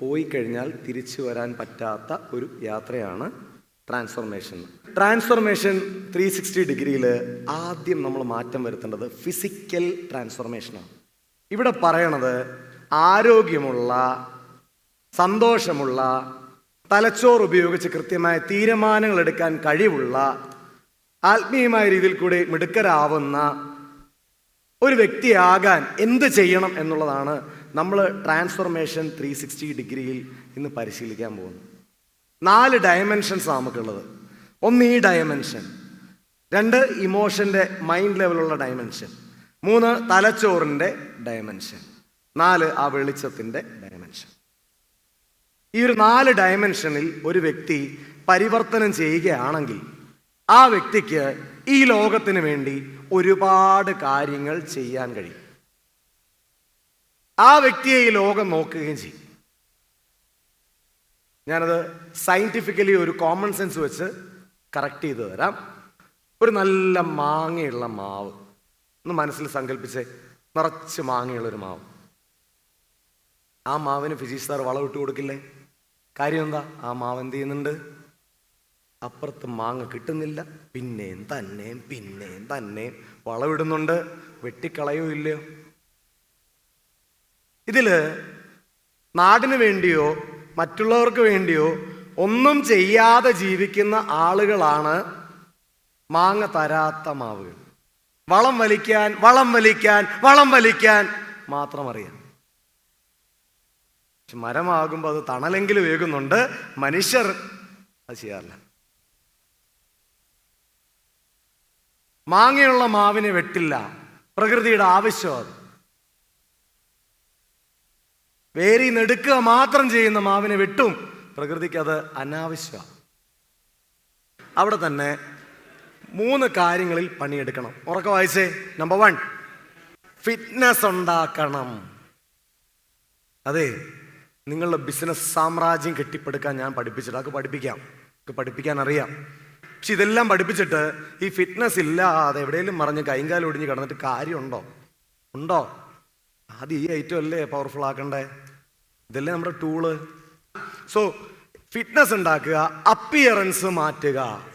പോയി കഴിഞ്ഞാൽ തിരിച്ചു വരാൻ പറ്റാത്ത ഒരു യാത്രയാണ് ട്രാൻസ്ഫോർമേഷൻ ട്രാൻസ്ഫോർമേഷൻ ത്രീ സിക്സ്റ്റി ഡിഗ്രിയിൽ ആദ്യം നമ്മൾ മാറ്റം വരുത്തേണ്ടത് ഫിസിക്കൽ ട്രാൻസ്ഫോർമേഷനാണ് ഇവിടെ പറയണത് ആരോഗ്യമുള്ള സന്തോഷമുള്ള തലച്ചോറ് ഉപയോഗിച്ച് കൃത്യമായ തീരുമാനങ്ങൾ എടുക്കാൻ കഴിവുള്ള ആത്മീയമായ രീതിയിൽ കൂടി മിടുക്കരാവുന്ന ഒരു വ്യക്തിയാകാൻ എന്ത് ചെയ്യണം എന്നുള്ളതാണ് നമ്മൾ ട്രാൻസ്ഫോർമേഷൻ ത്രീ സിക്സ്റ്റി ഡിഗ്രിയിൽ ഇന്ന് പരിശീലിക്കാൻ പോകുന്നു. നാല് ഡയമെൻഷൻസ് നമുക്കുള്ളത്. ഒന്ന് ഈ ഡയമെൻഷൻ രണ്ട് ഇമോഷന്റെ മൈൻഡ് ലെവലുള്ള ഡയമെൻഷൻ മൂന്ന് തലച്ചോറിന്റെ ഡയമെൻഷൻ നാല് ആ വെളിച്ചത്തിന്റെ ഡയമെൻഷൻ ഈ ഒരു നാല് ഡയമെൻഷനിൽ ഒരു വ്യക്തി പരിവർത്തനം ചെയ്യുകയാണെങ്കിൽ ആ വ്യക്തിക്ക് ഈ ലോകത്തിന് വേണ്ടി ഒരുപാട് കാര്യങ്ങൾ ചെയ്യാൻ കഴിയും. ആ വ്യക്തിയെ ഈ ലോകം നോക്കുകയും ചെയ്യും. ഞാനത് സയന്റിഫിക്കലി ഒരു കോമൺ സെൻസ് വെച്ച് കറക്റ്റ് ചെയ്ത് തരാം. ഒരു നല്ല മാങ്ങയുള്ള മാവ്. ഒന്ന് മനസ്സിൽ സങ്കല്പിച്ച് നിറച്ച് മാങ്ങയുള്ളൊരു മാവ്. ആ മാവിന് ഫിസിക്സ് സാർ വളമിട്ട് കൊടുക്കില്ലേ? കാര്യം എന്താ? ആ മാവ് എന്ത് ചെയ്യുന്നുണ്ട്? അപ്പുറത്ത് മാങ്ങ കിട്ടുന്നില്ല. പിന്നെയും തന്നെയും പിന്നെയും തന്നെയും വളമിടുന്നുണ്ട് വെട്ടിക്കളയോ ഇല്ലയോ? ഇതിൽ നാടിന് വേണ്ടിയോ മറ്റുള്ളവർക്ക് വേണ്ടിയോ ഒന്നും ചെയ്യാതെ ജീവിക്കുന്ന ആളുകളാണ് മാങ്ങ തരാത്ത മാവുകൾ. വളം വലിക്കാൻ വളം വലിക്കാൻ വളം വലിക്കാൻ മാത്രം അറിയാം. മരമാകുമ്പോൾ അത് തണലെങ്കിലും വേകുന്നുണ്ട് മനുഷ്യർ അത് ചെയ്യാറില്ല. മാങ്ങയുള്ള മാവിനെ വെട്ടില്ല. പ്രകൃതിയുടെ ആവശ്യം അത്. വേരി നെടുക്കുക മാത്രം ചെയ്യുന്ന മാവിനെ വെട്ടും. പ്രകൃതിക്ക് അത് അനാവശ്യമാണ്. അവിടെ തന്നെ മൂന്ന് കാര്യങ്ങളിൽ പണിയെടുക്കണം. ഉറക്കം വായിച്ചേ. നമ്പർ വൺ ഫിറ്റ്നസ് ഉണ്ടാക്കണം. അതെ നിങ്ങളുടെ ബിസിനസ് സാമ്രാജ്യം കെട്ടിപ്പടുക്കാൻ ഞാൻ പഠിപ്പിച്ചിട്ട് അതൊക്കെ പഠിപ്പിക്കാം. പഠിപ്പിക്കാൻ അറിയാം. പക്ഷെ ഇതെല്ലാം പഠിപ്പിച്ചിട്ട് ഈ ഫിറ്റ്നസ് ഇല്ലാതെ എവിടെയെങ്കിലും മറിഞ്ഞ് കൈകാലം ഒടിഞ്ഞ് കിടന്നിട്ട് കാര്യമുണ്ടോ? ഉണ്ടോ? ആദ്യം ഈ ഐറ്റം അല്ലേ പവർഫുൾ ആക്കണ്ടേ? ഇതല്ലേ നമ്മുടെ ടൂൾ സോ ഫിറ്റ്നസ് ഉണ്ടാക്കുക അപ്പിയറൻസ് മാറ്റുക.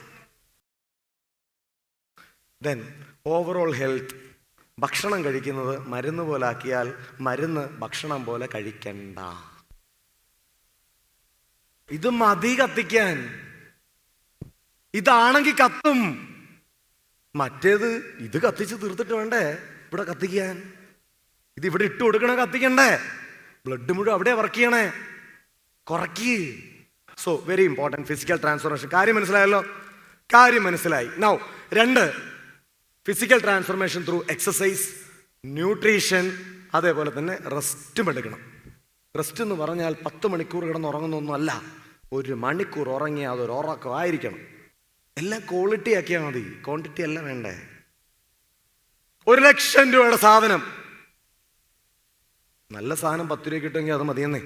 ദെൻ ഓവറോൾ ഹെൽത്ത് ഭക്ഷണം കഴിക്കുന്നത് മരുന്ന് പോലെ ആക്കിയാൽ മരുന്ന് ഭക്ഷണം പോലെ കഴിക്കണ്ട. ഇത് മതി കത്തിക്കാൻ. ഇതാണെങ്കിൽ കത്തും. മറ്റേത് ഇത് കത്തിച്ച് തീർത്തിട്ട് വേണ്ടേ? ഇവിടെ കത്തിക്കാൻ. ഇത് ഇവിടെ ഇട്ട് കൊടുക്കണേ? കത്തിക്കണ്ടേ? ബ്ലഡ് മുഴുവൻ അവിടെ വർക്ക് ചെയ്യണേ. കുറക്കി. So very important physical transformation കാര്യം മനസ്സിലായല്ലോ? കാര്യം മനസ്സിലായി. നൗ രണ്ട് physical transformation through exercise nutrition അതേപോലെ തന്നെ റെസ്റ്റും എടുക്കണം. റെസ്റ്റ് എന്ന് പറഞ്ഞാൽ പത്ത് മണിക്കൂർ കിടന്ന് ഉറങ്ങുന്നൊന്നുമല്ല ഒരു മണിക്കൂർ ഉറങ്ങിയാൽ അതൊരു ഉറക്കമായിരിക്കണം എല്ലാം ക്വാളിറ്റി ആക്കിയാൽ മതി. ക്വാണ്ടിറ്റി അല്ല വേണ്ടേ. ഒരു ലക്ഷം രൂപയുടെ സാധനം നല്ല സാധനം പത്ത് രൂപ കിട്ടുമെങ്കിൽ അത് മതിയെന്നേ.